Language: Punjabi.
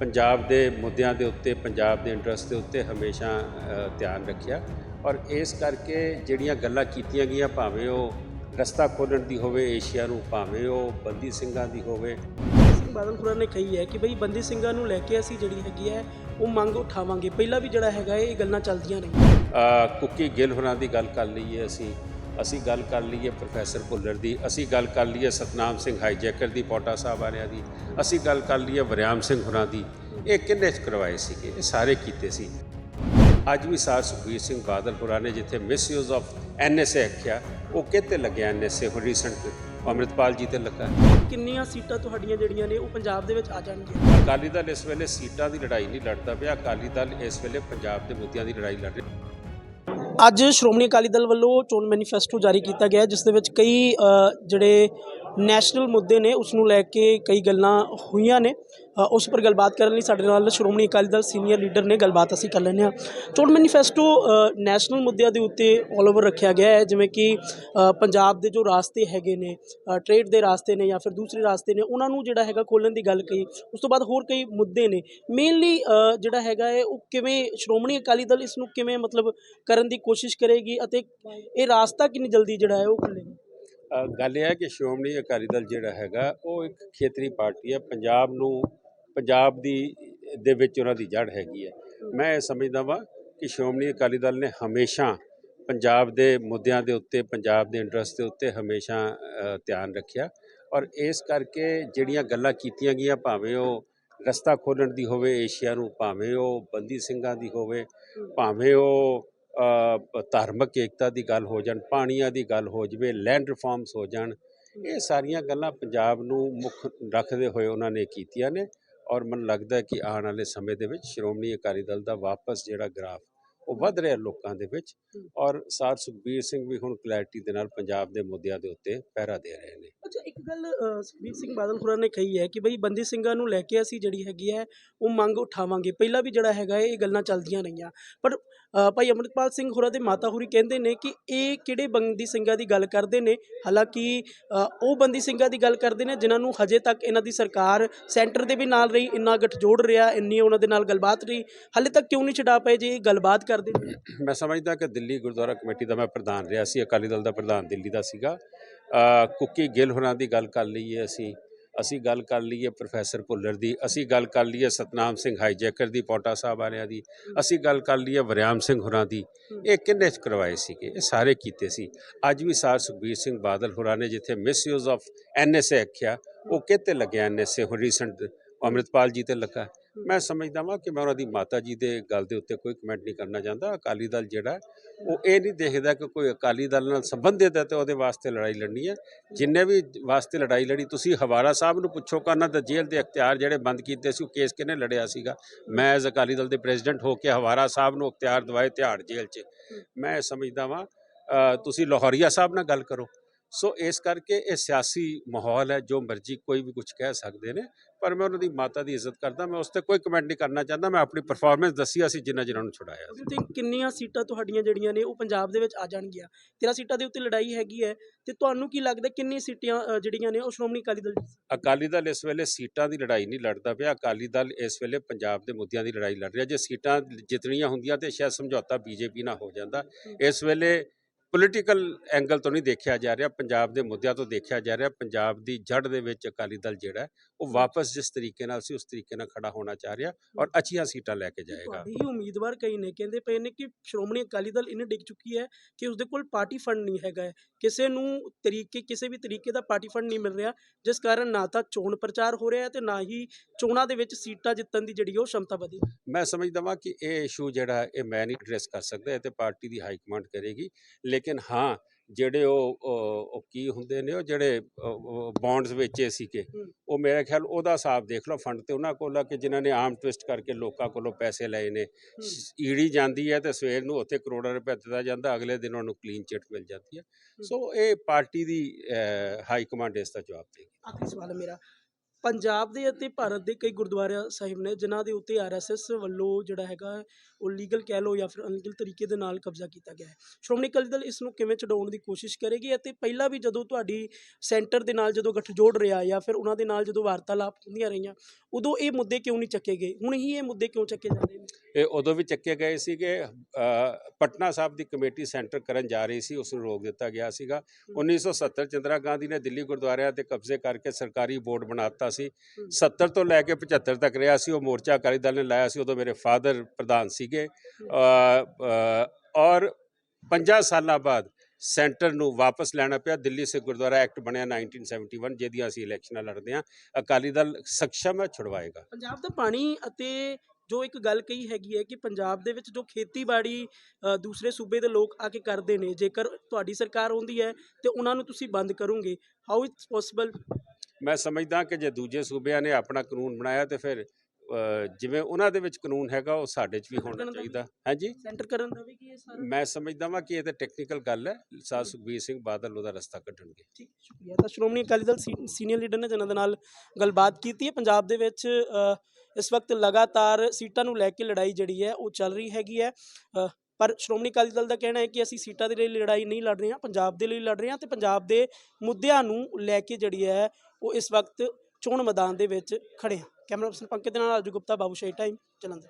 ਪੰਜਾਬ ਦੇ ਮੁੱਦਿਆਂ ਦੇ ਉੱਤੇ ਪੰਜਾਬ ਦੇ ਇੰਟਰਸਟ ਦੇ ਉੱਤੇ ਹਮੇਸ਼ਾ ਧਿਆਨ ਰੱਖਿਆ। ਔਰ ਇਸ ਕਰਕੇ ਜਿਹੜੀਆਂ ਗੱਲਾਂ ਕੀਤੀਆਂ ਗਈਆਂ ਭਾਵੇਂ ਉਹ ਰਸਤਾ ਖੋਲ੍ਹਣ ਦੀ ਹੋਵੇ ਏਸ਼ੀਆ ਨੂੰ ਭਾਵੇਂ ਉਹ ਬੰਦੀ ਸਿੰਘਾਂ ਦੀ ਹੋਵੇ। ਸਿੰਘ ਬਾਦਲ ਖੁਰਾ ਨੇ ਕਹੀ ਹੈ ਕਿ ਬਈ ਬੰਦੀ ਸਿੰਘਾਂ ਨੂੰ ਲੈ ਕੇ ਅਸੀਂ ਜਿਹੜੀ ਹੈਗੀ ਹੈ ਉਹ ਮੰਗ ਉਠਾਵਾਂਗੇ। ਪਹਿਲਾਂ ਵੀ ਜਿਹੜਾ ਹੈਗਾ ਇਹ ਗੱਲਾਂ ਚੱਲਦੀਆਂ ਅ, ਕੁੱਕੀ ਗਿੱਲ ਹੋਰਾਂ ਦੀ ਗੱਲ ਕਰ ਲਈਏ ਅਸੀਂ। ਅਸੀਂ ਗੱਲ ਕਰ ਲਈਏ ਪ੍ਰੋਫੈਸਰ ਭੁੱਲਰ ਦੀ ਅਸੀਂ ਗੱਲ ਕਰ ਲਈਏ ਸਤਨਾਮ ਸਿੰਘ ਹਾਈਜੈਕਰ ਦੀ ਪੋਟਾ ਸਾਹਿਬ ਵਾਲਿਆਂ ਦੀ ਅਸੀਂ ਗੱਲ ਕਰ ਲਈਏ ਵਰਿਆਮ ਸਿੰਘ ਹੋਰਾਂ ਦੀ। ਇਹ ਕਿੰਨੇ ਚ ਕਰਵਾਏ ਸੀਗੇ? ਇਹ ਸਾਰੇ ਕੀਤੇ ਸੀ। ਅੱਜ ਵੀ ਸਾਰ ਸੁਖਬੀਰ ਸਿੰਘ ਬਾਦਲ ਹੋਰਾਂ ਨੇ ਜਿੱਥੇ ਮਿਸਯੂਜ਼ ਆਫ ਐਨਐਸਏ ਆਖਿਆ ਉਹ ਕਿਤੇ ਲੱਗਿਆ ਐਨਐਸਏ ਹੁਣ ਰੀਸੈਂਟ ਅੰਮ੍ਰਿਤਪਾਲ ਜੀ ਤੇ ਲੱਗਾ। ਕਿੰਨੀਆਂ ਸੀਟਾਂ ਤੁਹਾਡੀਆਂ ਜਿਹੜੀਆਂ ਨੇ ਉਹ ਪੰਜਾਬ ਦੇ ਵਿੱਚ ਆ ਜਾਣਗੀਆਂ? ਅਕਾਲੀ ਦਲ ਇਸ ਵੇਲੇ ਸੀਟਾਂ ਦੀ ਲੜਾਈ ਨਹੀਂ ਲੜਦਾ ਪਿਆ। ਅਕਾਲੀ ਦਲ ਇਸ ਵੇਲੇ ਪੰਜਾਬ ਦੇ ਮੁੱਦਿਆਂ ਦੀ ਲੜਾਈ ਲੜ ਰਿਹਾ। ਅੱਜ ਸ਼੍ਰੋਮਣੀ ਅਕਾਲੀ ਦਲ ਵੱਲੋਂ ਚੋਣ ਮੈਨੀਫੈਸਟੋ ਜਾਰੀ ਕੀਤਾ ਗਿਆ ਜਿਸ ਦੇ ਵਿੱਚ ਕਈ ਜਿਹੜੇ ਨੈਸ਼ਨਲ ਮੁੱਦੇ ਨੇ ਉਸ ਨੂੰ ਲੈ ਕੇ ਕਈ ਗੱਲਾਂ ਹੋਈਆਂ ਨੇ। ਉਸ ਪਰ ਗੱਲਬਾਤ ਕਰਨ ਲਈ ਸਾਡੇ ਨਾਲ ਸ਼੍ਰੋਮਣੀ ਅਕਾਲੀ ਦਲ ਸੀਨੀਅਰ ਲੀਡਰ ਨੇ, ਗੱਲਬਾਤ ਅਸੀਂ ਕਰ ਲੈਂਦੇ ਹਾਂ। ਚੋਣ ਮੈਨੀਫੈਸਟੋ ਨੈਸ਼ਨਲ ਮੁੱਦਿਆਂ ਦੇ ਉੱਤੇ ਆਲ ਓਵਰ ਰੱਖਿਆ ਗਿਆ ਹੈ, ਜਿਵੇਂ ਕਿ ਪੰਜਾਬ ਦੇ ਜੋ ਰਾਸਤੇ ਹੈਗੇ ਨੇ ਟ੍ਰੇਡ ਦੇ ਰਾਸਤੇ ਨੇ ਜਾਂ ਫਿਰ ਦੂਸਰੇ ਰਾਸਤੇ ਨੇ, ਉਹਨਾਂ ਨੂੰ ਜਿਹੜਾ ਹੈਗਾ ਖੋਲਣ ਦੀ ਗੱਲ ਕਹੀ। ਉਸ ਤੋਂ ਬਾਅਦ ਹੋਰ ਕਈ ਮੁੱਦੇ ਨੇ। ਮੇਨਲੀ ਜਿਹੜਾ ਹੈਗਾ ਹੈ, ਉਹ ਕਿਵੇਂ ਸ਼੍ਰੋਮਣੀ ਅਕਾਲੀ ਦਲ ਇਸ ਨੂੰ ਕਿਵੇਂ ਮਤਲਬ ਕਰਨ ਦੀ ਕੋਸ਼ਿਸ਼ ਕਰੇਗੀ ਅਤੇ ਇਹ ਰਾਸਤਾ ਕਿੰਨੀ ਜਲਦੀ ਜਿਹੜਾ ਹੈ ਉਹ ਖੁੱਲੇਗਾ ਗੱਲ ਇਹ ਹੈ ਕਿ ਸ਼੍ਰੋਮਣੀ ਅਕਾਲੀ ਦਲ ਜਿਹੜਾ ਹੈਗਾ, ਉਹ ਇੱਕ ਖੇਤਰੀ ਪਾਰਟੀ ਹੈ। ਪੰਜਾਬ ਨੂੰ, ਪੰਜਾਬ ਦੀ, ਦੇ ਵਿੱਚ ਉਹਨਾਂ ਦੀ ਜੜ ਹੈਗੀ ਹੈ। ਮੈਂ ਇਹ ਸਮਝਦਾ ਵਾਂ ਕਿ ਸ਼੍ਰੋਮਣੀ ਅਕਾਲੀ ਦਲ ਨੇ ਹਮੇਸ਼ਾ ਪੰਜਾਬ ਦੇ ਮੁੱਦਿਆਂ ਦੇ ਉੱਤੇ, ਪੰਜਾਬ ਦੇ ਇੰਟਰਸਟ ਦੇ ਉੱਤੇ ਹਮੇਸ਼ਾ ਧਿਆਨ ਰੱਖਿਆ। ਔਰ ਇਸ ਕਰਕੇ ਜਿਹੜੀਆਂ ਗੱਲਾਂ ਕੀਤੀਆਂ ਗਈਆਂ, ਭਾਵੇਂ ਉਹ ਰਸਤਾ ਖੋਲ੍ਹਣ ਦੀ ਹੋਵੇ, ਏਸ਼ੀਆ ਨੂੰ, ਭਾਵੇਂ ਉਹ ਬੰਦੀ ਸਿੰਘਾਂ ਦੀ ਹੋਵੇ, ਭਾਵੇਂ ਉਹ ਧਾਰਮਿਕ ਏਕਤਾ ਦੀ ਗੱਲ ਹੋ ਜਾਣ ਪਾਣੀਆਂ ਦੀ ਗੱਲ ਹੋ ਜਵੇ ਲੈਂਡ ਰਿਫਾਰਮਸ ਹੋ ਜਾਣ ਇਹ ਸਾਰੀਆਂ ਗੱਲਾਂ ਪੰਜਾਬ ਨੂੰ ਮੁੱਖ ਰੱਖਦੇ ਹੋਏ ਉਹਨਾਂ ਨੇ ਕੀਤੀਆਂ ਨੇ ਔਰ ਮੈਨੂੰ ਲੱਗਦਾ ਕਿ ਆਉਣ ਵਾਲੇ ਸਮੇਂ ਦੇ ਵਿੱਚ ਸ਼੍ਰੋਮਣੀ ਅਕਾਲੀ ਦਲ ਦਾ ਵਾਪਸ ਜਿਹੜਾ ਗ੍ਰਾਫ ਉਹ ਵੱਧ ਰਿਹਾ ਲੋਕਾਂ ਦੇ ਵਿੱਚ ਔਰ ਸਾਰ ਸੁਖਬੀਰ ਸਿੰਘ ਵੀ ਹੁਣ ਕਲੈਰਿਟੀ ਦੇ ਨਾਲ ਪੰਜਾਬ ਦੇ ਮੁੱਦਿਆਂ ਦੇ ਉੱਤੇ ਪਹਿਰਾ ਦੇ ਰਹੇ ਨੇ। ਅੱਛਾ ਗੱਲ ਸੁਖਬੀਰ ਸਿੰਘ ਬਾਦਲ ਖੁਰਾ ਨੇ ਕਹੀ ਹੈ ਕਿ ਬਈ ਬੰਦੀ ਸਿੰਘਾਂ ਨੂੰ ਲੈ ਕੇ ਅਸੀਂ ਜਿਹੜੀ ਹੈਗੀ ਹੈ, ਉਹ ਮੰਗ ਉਠਾਵਾਂਗੇ। ਪਹਿਲਾਂ ਵੀ ਜਿਹੜਾ ਹੈਗਾ ਇਹ ਗੱਲਾਂ ਚੱਲਦੀਆਂ ਰਹੀਆਂ। ਪਰ ਭਾਈ ਅਮਰਿਤਪਾਲ ਸਿੰਘ ਹੋਰਾਂ ਦੇ ਮਾਤਾ ਹੁਰੀ ਕਹਿੰਦੇ ਨੇ ਕਿ ਇਹ ਕਿਹੜੇ ਬੰਦੀ ਸਿੰਘਾਂ ਦੀ ਗੱਲ ਕਰਦੇ ਨੇ? ਹਾਲਾਂਕਿ ਉਹ ਬੰਦੀ ਸਿੰਘਾਂ ਦੀ ਗੱਲ ਕਰਦੇ ਨੇ ਜਿਨ੍ਹਾਂ ਨੂੰ ਹਜੇ ਤੱਕ ਇਹਨਾਂ ਦੀ ਸਰਕਾਰ ਸੈਂਟਰ ਦੇ ਵੀ ਨਾਲ ਰਹੀ, ਇੰਨਾ ਗੱਠਜੋੜ ਰਿਹਾ, ਇੰਨੀ ਉਹਨਾਂ ਦੇ ਨਾਲ ਗੱਲਬਾਤ ਰਹੀ। ਹਾਲੇ ਤੱਕ ਕਿਉਂ ਨਹੀਂ ਛਡਾ ਪਏ ਜੇ ਇਹ ਗੱਲਬਾਤ ਕਰਦੇ ਮੈਂ ਸਮਝਦਾ ਕਿ ਦਿੱਲੀ ਗੁਰਦੁਆਰਾ ਕਮੇਟੀ ਦਾ ਮੈਂ ਪ੍ਰਧਾਨ ਰਿਹਾ ਸੀ, ਅਕਾਲੀ ਦਲ ਦਾ ਪ੍ਰਧਾਨ ਦਿੱਲੀ ਦਾ ਸੀਗਾ। ਕੁੱਕੀ ਗਿੱਲ ਹੋਰਾਂ ਦੀ ਗੱਲ ਕਰ ਲਈਏ ਅਸੀਂ। ਅਸੀਂ ਗੱਲ ਕਰ ਲਈਏ ਪ੍ਰੋਫੈਸਰ ਭੁੱਲਰ ਦੀ, ਅਸੀਂ ਗੱਲ ਕਰ ਲਈਏ ਸਤਨਾਮ ਸਿੰਘ ਹਾਈਜੈਕਰ ਦੀ, ਪੋਟਾ ਸਾਹਿਬ ਵਾਲਿਆਂ ਦੀ, ਅਸੀਂ ਗੱਲ ਕਰ ਲਈਏ ਵਰਿਆਮ ਸਿੰਘ ਹੋਰਾਂ ਦੀ। ਇਹ ਕਿੰਨੇ ਚ ਕਰਵਾਏ ਸੀਗੇ? ਇਹ ਸਾਰੇ ਕੀਤੇ ਸੀ। ਅੱਜ ਵੀ ਸਾਰ ਸੁਖਬੀਰ ਸਿੰਘ ਬਾਦਲ ਹੋਰਾਂ ਨੇ ਜਿੱਥੇ ਮਿਸਯੂਜ਼ ਆਫ ਐਨਐਸਏ ਆਖਿਆ, ਉਹ ਕਿਤੇ ਲੱਗਿਆ ਐਨਐਸਏ ਹੁਣ ਰੀਸੈਂਟ ਅੰਮ੍ਰਿਤਪਾਲ ਜੀ ਤੇ ਲੱਗਾ। ਮੈਂ ਸਮਝਦਾ ਵਾਂ ਕਿ ਮੈਂ ਉਹਨਾਂ ਦੀ ਮਾਤਾ ਜੀ ਦੇ ਗੱਲ ਦੇ ਉੱਤੇ ਕੋਈ ਕਮੈਂਟ ਨਹੀਂ ਕਰਨਾ ਚਾਹੁੰਦਾ। ਅਕਾਲੀ ਦਲ ਜਿਹੜਾ ਉਹ ਇਹ ਨਹੀਂ ਦੇਖਦਾ ਕਿ ਕੋਈ ਅਕਾਲੀ ਦਲ ਨਾਲ ਸੰਬੰਧਿਤ ਹੈ ਤੇ ਉਹਦੇ ਵਾਸਤੇ ਲੜਾਈ ਲੜਨੀ ਹੈ। ਜਿੰਨੇ ਵੀ ਵਾਸਤੇ ਲੜਾਈ ਲੜੀ, ਤੁਸੀਂ ਹਵਾਰਾ ਸਾਹਿਬ ਨੂੰ ਪੁੱਛੋ ਕਿ ਉਹਨਾਂ ਜੇਲ੍ਹ ਦੇ ਅਖਤਿਆਰ ਜਿਹੜੇ ਬੰਦ ਕੀਤੇ ਸੀ, ਉਹ ਕੇਸ ਕਿਹਨੇ ਲੜਿਆ ਸੀਗਾ? ਮੈਂ ਐਜ਼ ਅਕਾਲੀ ਦਲ ਦੇ ਪ੍ਰੈਜ਼ੀਡੈਂਟ ਹੋ ਕੇ ਹਵਾਰਾ ਸਾਹਿਬ ਨੂੰ ਅਖਤਿਆਰ ਦਵਾਏ ਤਿਹਾੜ ਜੇਲ੍ਹ 'ਚ। ਮੈਂ ਸਮਝਦਾ ਵਾਂ ਤੁਸੀਂ ਲਾਹੌਰੀਆ ਸਾਹਿਬ ਨਾਲ ਗੱਲ ਕਰੋ। ਸੋ ਇਸ ਕਰਕੇ ਇਹ ਸਿਆਸੀ ਮਾਹੌਲ ਹੈ ਜੋ ਮਰਜ਼ੀ ਕੋਈ ਵੀ ਕੁਝ ਕਹਿ ਸਕਦੇ ਨੇ ਪਰ ਮੈਂ ਉਹਨਾਂ ਦੀ ਮਾਤਾ ਦੀ ਇੱਜ਼ਤ ਕਰਦਾ ਮੈਂ ਉਸ ਤੇ ਕੋਈ ਕਮੈਂਟ ਨਹੀਂ ਕਰਨਾ ਚਾਹੁੰਦਾ ਮੈਂ ਆਪਣੀ ਪਰਫਾਰਮੈਂਸ ਦੱਸੀ ਅਸੀਂ ਜਿੰਨਾ ਜਿਨ੍ਹਾਂ ਨੂੰ ਛੁਡਾਇਆ ਤੇ ਕਿੰਨੀਆਂ ਸੀਟਾਂ ਤੁਹਾਡੀਆਂ ਜਿਹੜੀਆਂ ਨੇ ਉਹ ਪੰਜਾਬ ਦੇ ਵਿੱਚ ਆ ਜਾਣਗੀਆਂ? 13 ਸੀਟਾਂ ਦੇ ਉੱਤੇ ਲੜਾਈ ਹੈਗੀ ਹੈ ਤੇ ਤੁਹਾਨੂੰ ਕੀ ਲੱਗਦਾ ਕਿੰਨੀ ਸੀਟਾਂ ਜਿਹੜੀਆਂ ਨੇ ਉਹ ਸ਼੍ਰੋਮਣੀ ਅਕਾਲੀ ਦਲ? ਅਕਾਲੀ ਦਲ ਇਸ ਵੇਲੇ ਸੀਟਾਂ ਦੀ ਲੜਾਈ ਨਹੀਂ ਲੜਦਾ ਪਿਆ ਅਕਾਲੀ ਦਲ ਇਸ ਵੇਲੇ ਪੰਜਾਬ ਦੇ ਮੁੱਦਿਆਂ ਦੀ ਲੜਾਈ ਲੜ ਰਿਹਾ ਜੇ ਸੀਟਾਂ ਜਿੱਤਣੀਆਂ ਹੁੰਦੀਆਂ ਤੇ ਸ਼ਾਇਦ ਸਮਝੌਤਾ ਬੀਜੇਪੀ ਨਾਲ ਹੋ ਜਾਂਦਾ। ਇਸ ਵੇਲੇ ਪੋਲੀਟੀਕਲ ਐਂਗਲ ਤੋਂ ਨਹੀਂ ਦੇਖਿਆ ਜਾ ਰਿਹਾ ਪੰਜਾਬ ਦੇ ਮੁੱਦਿਆਂ ਤੋਂ ਦੇਖਿਆ ਜਾ ਰਿਹਾ ਪੰਜਾਬ ਦੀ ਜੜ ਦੇ ਵਿੱਚ ਅਕਾਲੀ ਦਲ ਜਿਹੜਾ ਉਹ ਵਾਪਸ ਜਿਸ ਤਰੀਕੇ ਨਾਲ ਸੀ ਉਸ ਤਰੀਕੇ ਨਾਲ ਖੜਾ ਹੋਣਾ ਚਾਹ ਰਿਹਾ ਔਰ ਅੱਛੀਆਂ ਸੀਟਾਂ ਲੈ ਕੇ ਜਾਏਗਾ ਤੁਹਾਡੇ ਹੀ ਉਮੀਦਵਾਰ ਕਈ ਨੇ ਕਹਿੰਦੇ ਪਏ ਨੇ ਕਿ ਸ਼੍ਰੋਮਣੀ ਅਕਾਲੀ ਦਲ ਇਹਨੇ ਡਿੱਗ ਚੁੱਕੀ ਹੈ ਕਿ ਉਸਦੇ ਕੋਲ ਪਾਰਟੀ ਫੰਡ ਨਹੀਂ ਹੈਗਾ। ਕਿਸੇ ਨੂੰ ਤਰੀਕੇ ਕਿਸੇ ਵੀ ਤਰੀਕੇ ਦਾ ਪਾਰਟੀ ਫੰਡ ਨਹੀਂ ਮਿਲ ਰਿਹਾ ਜਿਸ ਕਾਰਨ ਨਾ ਤਾਂ ਚੋਣ ਪ੍ਰਚਾਰ ਹੋ ਰਿਹਾ ਤੇ ਨਾ ਹੀ ਚੋਣਾਂ ਦੇ ਵਿੱਚ ਸੀਟਾਂ ਜਿੱਤਣ ਦੀ ਜਿਹੜੀ ਉਹ ਸ਼ਮਤਾ ਵਧੀ ਮੈਂ ਸਮਝਦਾ ਵਾਂ ਕਿ ਇਹ ਇਸ਼ੂ ਜਿਹੜਾ ਹੈ, ਇਹ ਮੈਂ ਨਹੀਂ ਐਡਰੈਸ ਕਰ ਸਕਦਾ ਇਹ ਤੇ ਪਾਰਟੀ ਦੀ ਹਾਈ ਕਮਾਂਡ ਕਰੇਗੀ ਲੇਕਿਨ ਹਾਂ ਜਿਹੜੇ ਉਹ ਉਹ ਕੀ ਹੁੰਦੇ ਨੇ ਉਹ ਜਿਹੜੇ ਬੌਂਡਸ ਵੇਚੇ ਸੀਗੇ। ਉਹ ਮੇਰੇ ਖਿਆਲ ਉਹਦਾ ਹਿਸਾਬ ਦੇਖ ਲਓ ਫੰਡ ਤੇ ਉਹਨਾਂ ਕੋਲ ਆ ਕਿ ਜਿਨ੍ਹਾਂ ਨੇ ਆਮ ਟਵਿਸਟ ਕਰਕੇ ਲੋਕਾਂ ਕੋਲੋਂ ਪੈਸੇ ਲਏ ਨੇ। ਈੜੀ ਜਾਂਦੀ ਹੈ ਤੇ ਸਵੇਰ ਨੂੰ ਉੱਥੇ ਕਰੋੜਾਂ ਰੁਪਏ ਦਿੱਤਾ ਜਾਂਦਾ ਅਗਲੇ ਦਿਨ ਉਹਨੂੰ ਕਲੀਨ ਚਿੱਟ ਮਿਲ ਜਾਂਦੀ ਹੈ। ਸੋ ਇਹ ਪਾਰਟੀ ਦੀ ਹਾਈ ਕਮਾਂਡ ਇਸ ਦਾ ਜਵਾਬ ਦੇਗੀ। ਆਖਰੀ ਸਵਾਲ ਮੇਰਾ। ਪੰਜਾਬ ਦੇ ਅਤੇ ਭਾਰਤ ਦੇ ਕਈ ਗੁਰਦੁਆਰਾ ਸਾਹਿਬ ਨੇ ਜਿਨ੍ਹਾਂ ਦੇ ਉੱਤੇ ਆਰਐਸਐਸ ਵੱਲੋਂ ਜਿਹੜਾ ਹੈਗਾ ਉਹ ਲੀਗਲ ਕਹਿ ਲਓ ਜਾਂ ਫਿਰ ਅਨਲੀਗਲ ਤਰੀਕੇ ਦੇ ਨਾਲ ਕਬਜ਼ਾ ਕੀਤਾ ਗਿਆ ਹੈ। ਸ਼੍ਰੋਮਣੀ ਅਕਾਲੀ ਦਲ ਇਸ ਨੂੰ ਕਿਵੇਂ ਛਡਾਉਣ ਦੀ ਕੋਸ਼ਿਸ਼ ਕਰੇਗੀ ਅਤੇ ਪਹਿਲਾਂ ਵੀ ਜਦੋਂ ਤੁਹਾਡੀ ਸੈਂਟਰ ਦੇ ਨਾਲ ਜਦੋਂ ਗੱਠਜੋੜ ਰਿਹਾ ਜਾਂ ਫਿਰ ਉਹਨਾਂ ਦੇ ਨਾਲ ਜਦੋਂ ਵਾਰਤਾਲਾਪ ਹੁੰਦੀਆਂ ਰਹੀਆਂ ਉਦੋਂ ਇਹ ਮੁੱਦੇ ਕਿਉਂ ਨਹੀਂ ਚੱਕੇ ਗਏ? ਹੁਣ ਹੀ ਇਹ ਮੁੱਦੇ ਕਿਉਂ ਚੱਕੇ ਜਾਂਦੇ ਨੇ? ਇਹ ਉਦੋਂ ਵੀ ਚੱਕੇ ਗਏ ਸੀਗੇ ਪਟਨਾ ਸਾਹਿਬ ਦੀ ਕਮੇਟੀ ਸੈਂਟਰ ਕਰਨ ਜਾ ਰਹੀ ਸੀ ਉਸ ਨੂੰ ਰੋਕ ਦਿੱਤਾ ਗਿਆ ਸੀਗਾ। 1970 ਚ ਇੰਦਰਾ ਗਾਂਧੀ ਨੇ ਦਿੱਲੀ ਗੁਰਦੁਆਰਿਆਂ ਤੇ ਕਬਜ਼ੇ ਕਰਕੇ ਸਰਕਾਰੀ ਬੋਰਡ ਬਣਾਤਾ ਸੀ। 70 ਤੋਂ ਲੈ ਕੇ 75 ਤੱਕ ਰਿਹਾ ਸੀ। ਉਹ ਮੋਰਚਾ ਅਕਾਲੀ ਦਲ ਨੇ ਲਾਇਆ ਸੀ। ਉਦੋਂ ਮੇਰੇ ਫਾਦਰ ਪ੍ਰਧਾਨ ਸੀਗੇ। ਔਰ 50 ਸਾਲਾਂ ਬਾਅਦ ਸੈਂਟਰ ਨੂੰ ਵਾਪਸ ਲੈਣਾ ਪਿਆ। ਦਿੱਲੀ ਸਿੱਖ ਗੁਰਦੁਆਰਾ ਐਕਟ ਬਣਿਆ 1971 ਜਿਹਦੀਆਂ ਅਸੀਂ ਇਲੈਕਸ਼ਨਾਂ ਲੜਦੇ ਹਾਂ। ਅਕਾਲੀ ਦਲ ਸક્ષਮ ਹੈ ਛੁਡਵਾਏਗਾ। ਪੰਜਾਬ ਦਾ ਪਾਣੀ ਅਤੇ ਜੋ ਇੱਕ ਗੱਲ ਕਹੀ ਹੈਗੀ ਹੈ ਕਿ ਪੰਜਾਬ ਦੇ ਵਿੱਚ ਜੋ ਖੇਤੀਬਾੜੀ ਦੂਸਰੇ ਸੂਬੇ ਦੇ ਲੋਕ ਆ ਕੇ ਕਰਦੇ ਨੇ ਜੇਕਰ ਤੁਹਾਡੀ ਸਰਕਾਰ ਆਉਂਦੀ ਹੈ ਤੇ ਉਹਨਾਂ ਨੂੰ ਤੁਸੀਂ ਬੰਦ ਕਰੋਗੇ। ਹਾਊ ਇਟਸ ਪੋਸੀਬਲ ਮੈਂ ਸਮਝਦਾ ਕਿ ਜੇ ਦੂਜੇ ਸੂਬਿਆਂ ਨੇ ਆਪਣਾ ਕਾਨੂੰਨ ਬਣਾਇਆ ਤੇ ਫਿਰ ਜਿਵੇਂ ਉਹਨਾਂ ਦੇ ਵਿੱਚ ਕਾਨੂੰਨ ਹੈਗਾ ਉਹ ਸਾਡੇ 'ਚ ਵੀ ਹੋਣਾ ਚਾਹੀਦਾ। ਹਾਂਜੀ? ਸੈਂਟਰ ਕਰਨ ਦਾ ਵੀ ਕੀ ਇਹ ਸਾਰਾ? ਮੈਂ ਸਮਝਦਾ ਵਾਂ ਕਿ ਇਹ ਤਾਂ ਟੈਕਨੀਕਲ ਗੱਲ ਹੈ। ਸਾਹ ਸੁਖਬੀਰ ਸਿੰਘ ਬਾਦਲ ਉਹਦਾ ਰਸਤਾ ਕੱਢਣਗੇ। ਠੀਕ ਸ਼ੁਕਰੀਆ। ਤਾਂ ਸ਼੍ਰੋਮਣੀ ਅਕਾਲੀ ਦਲ ਸੀਨੀਅਰ ਲੀਡਰ ਨੇ ਜਿਨ੍ਹਾਂ ਦੇ ਨਾਲ ਗੱਲਬਾਤ ਕੀਤੀ ਹੈ। ਪੰਜਾਬ ਦੇ ਵਿੱਚ ਇਸ ਵਕਤ ਲਗਾਤਾਰ ਸੀਟਾਂ ਨੂੰ ਲੈ ਕੇ ਲੜਾਈ ਜਿਹੜੀ ਹੈ ਉਹ ਚੱਲ ਰਹੀ ਹੈਗੀ ਹੈ। ਪਰ ਸ਼੍ਰੋਮਣੀ ਅਕਾਲੀ ਦਲ ਦਾ ਕਹਿਣਾ ਹੈ ਕਿ ਅਸੀਂ ਸੀਟਾਂ ਦੇ ਲਈ ਲੜਾਈ ਨਹੀਂ ਲੜ ਰਹੇ ਹਾਂ ਪੰਜਾਬ ਦੇ ਲਈ ਲੜ ਰਹੇ ਹਾਂ ਤੇ ਪੰਜਾਬ ਦੇ ਮੁੱਦਿਆਂ ਨੂੰ ਲੈ ਕੇ ਜਿਹੜੀ ਹੈ ਉਹ ਇਸ ਵਕਤ ਚੋਣ ਮੈਦਾਨ ਦੇ ਵਿੱਚ ਖੜੇ ਹਾਂ ਕੈਮਰਾ ਪਰਸਨ ਪੰਕਜ ਦੇ ਨਾਲ ਰਾਜੂ ਗੁਪਤਾ, ਬਾਬੂ ਸ਼ਾਹੀ ਟਾਈਮ ਜਲੰਧਰ।